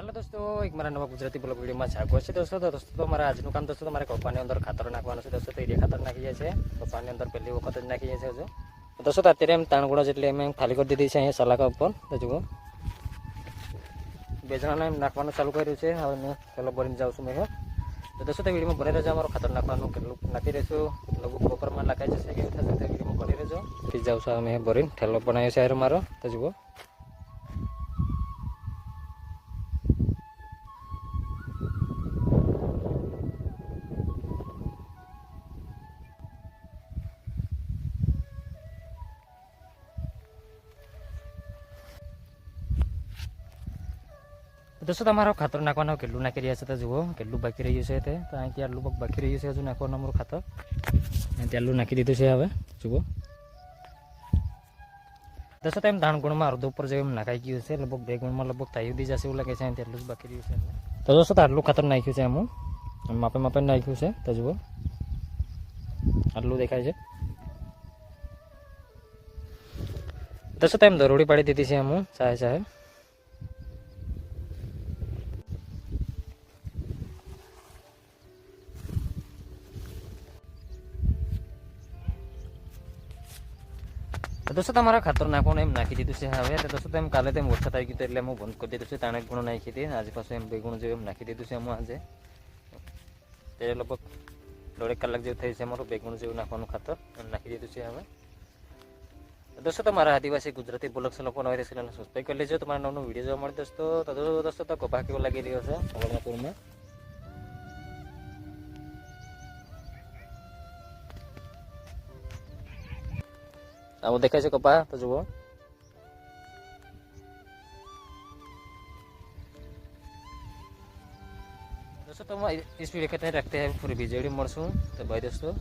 હાલો દોસ્તો, એક મારા નવા ગુજરાતી બ્લોગ વિડીયોમાં જાગો છે દોસ્તો. તો દોસ્તો, તો મારા આજનું કામ દોસ્તો, તમારે કપાની અંદર ખાતર નાખવાનું છે દોસ્તો. તો એ ખાતર નાખીએ છીએ. કપાની અંદર પહેલી વખત જ નાખીએ છીએ હજુ. દોસ્તો અત્યારે એમ તાણગુડા જેટલી એમ ખાલી કરી દીધી છે અહીંયા સલાકા ઉપર. તો જુઓ. એમ નાખવાનું ચાલુ કર્યું છે. હવે મેં પેલો ભરીને જાઉં છું મેં. તો દોસ્તો, તો વિડીયોમાં ભરી રહેજો. અમારો ખાતર નાખવાનું કેટલું નાખી રહેશું લગભગ બપોરમાં નાખાઈ જશે કેવું થશે, તે વિડીયોમાં બની રહેજો. ફી જાઉં છું મેં ભરીને ઠેલો બનાવ્યો છે હારો મારો. તો જુઓ. દોસ્તો તમારો ખાતર નાખવાનું કેટલું નાખી રહ્યા છે તો જુઓ, કેટલું બાકી રહ્યું છે તે. તો અહીંથી આટલું પગ બાકી રહ્યું છે હજુ નાખવાનું અમારું ખાતર. અહીંથી આટલું નાખી દીધું છે હવે, જુઓ. દોસ્તો તેમ ધાણ ગુણમાં અડધો ઉપર જેવું નાખાઈ ગયું છે, લગભગ બે ગુણમાં લગભગ થઈ દી જશે એવું લાગે છે, અહીંથી આટલું જ બાકી રહ્યું છે. તો દોસ્તો આટલું ખાતર નાખ્યું છે એમ માપે માપે નાખ્યું છે, તો જુઓ. આટલું દેખાય છે. દોસ્તો તેમ દરોડી પાડી દીધી છે એમ સાહેબ સાહેબ? દોસ્તો તમારા ખાતર નાખવાનું એમ નાખી દીધું છે? હવે તો દોસ્તો એમ કાલે તેમ વરસાદ આવી ગયો તો એટલે હું બંધ કરી દીધું છે. ત્રણેક ગુણો નાખી હતી આજે પાછું એમ બે ગુણ જેવું એમ નાખી દીધું છે એમાં આજે. તે લગભગ દોઢેક કલાક જેવું થયું છે અમારું. બે ગુણ જેવું નાખવાનું ખાતર નાખી દીધું છે હવે. તો દોસ્તો તમારા આદિવાસી ગુજરાતી બોલક છે લોકો નવી ચેનલને સબસ્ક્રાઈબ કરી લેજો. તમારા નવનો વીડિયો જોવા મળે દોસ્તો, તો દોસ્તો, તો કપા લાગી રહ્યો છે? અવલનાપુરમાં अब देखै छै कपा त जुबो दोस्तों तो हम स्पीड कहते हैं रखते हैं पूरी वीडियो मरसूँ तो भाई दोस्तों